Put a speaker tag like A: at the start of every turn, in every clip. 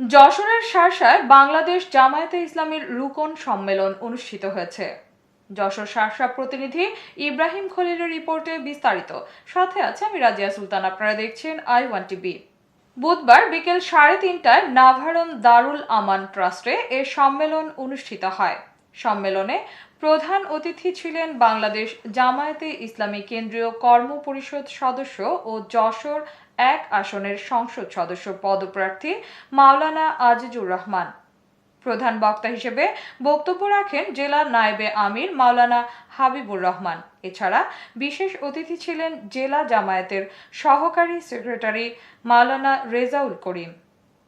A: যশোরের শার্শায় বাংলাদেশ জামায়াতে ইসলামীর রুকন সম্মেলন অনুষ্ঠিত হয়েছে। যশোর শার্শা প্রতিনিধি ইব্রাহিম খলিলের রিপোর্টে বিস্তারিত। সাথে আছে আমি রাজিয়া সুলতান, আপনারা দেখছেন আই ওয়ান টিভি। বুধবার বিকেল সাড়ে তিনটায় নাভারম দারুল আমান ট্রাস্টে এ সম্মেলন অনুষ্ঠিত হয়। সম্মেলনে প্রধান অতিথি ছিলেন বাংলাদেশ জামায়াতে ইসলামী কেন্দ্রীয় কর্ম পরিষদ সদস্য ও যশোর এক আসনের সংসদ সদস্য পদপ্রার্থী মাওলানা আজিজুর রহমান। প্রধান বক্তা হিসেবে বক্তব্য রাখেন জেলা নায়েবে আমির মাওলানা হাবিবুর রহমান। এছাড়া বিশেষ অতিথি ছিলেন জেলা জামায়াতের সহকারী সেক্রেটারি মাওলানা রেজাউল করিম।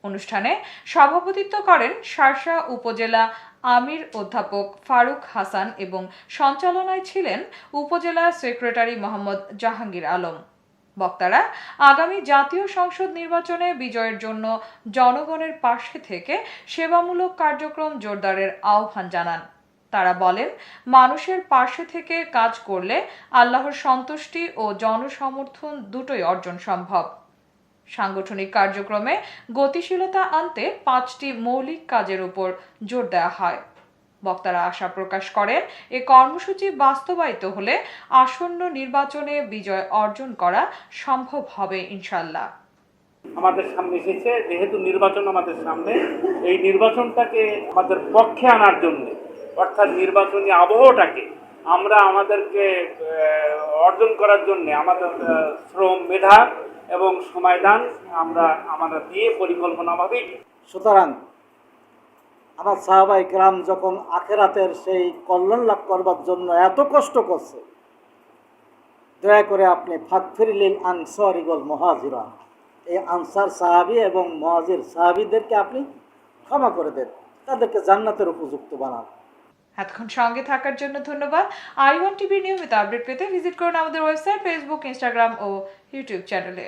A: অনুষ্ঠানে সভাপতিত্ব করেন শার্শা উপজেলা আমির অধ্যাপক ফারুক হাসান এবং সঞ্চালনায় ছিলেন উপজেলা সেক্রেটারি মোহাম্মদ জাহাঙ্গীর আলম। বক্তারা, আগামী জাতীয় সংসদ নির্বাচনে বিজয়ের জন্য জনগণের পাশে থেকে সেবামূলক কার্যক্রম জোরদারের আহ্বান জানান। তারা বলেন, মানুষের পাশে থেকে কাজ করলে আল্লাহর সন্তুষ্টি ও জনসমর্থন দুটোই অর্জন সম্ভব। সাংগঠনিক কার্যক্রমে গতিশীলতা আনতে পাঁচটি মৌলিক কাজের উপর জোর দেওয়া হয়। বক্তারা আশা প্রকাশ করেন এ কর্মসূচি বাস্তবায়িত হলে আসন্ন নির্বাচনে বিজয় অর্জন করা সম্ভব হবে ইনশাল্লাহ
B: আমাদের সামনে এসেছে যেহেতু নির্বাচন আমাদের সামনে এই নির্বাচনটাকে আমাদের পক্ষে আনার জন্য অর্থাৎ নির্বাচনী আবহটাকে আমরা আমাদেরকে অর্জন করার জন্য আমাদের শ্রম মেধা এবং সময়দান আমরা আমরা দিয়ে পরিকল্পনাভাবেই
C: সুতরাং আমার সাহাবাই গ্রাম যখন আখেরাতের সেই কল্যাণ লাভ করবার জন্য এত কষ্ট করছে, দয়া করে আপনি ফাকফিরিলিন আনসার ইগল মহাজিরা, এই আনসার সাহাবি এবং মহাজির সাহাবিদেরকে আপনি ক্ষমা করে দেন, তাদেরকে জান্নাতের উপযুক্ত বানান।
A: এতক্ষণ সঙ্গে থাকার জন্য ধন্যবাদ। আই ওয়ান টিভির নিয়মিত আপডেট পেতে ভিজিট করুন আমাদের ওয়েবসাইট, ফেসবুক, ইনস্টাগ্রাম ও ইউটিউব চ্যানেলে।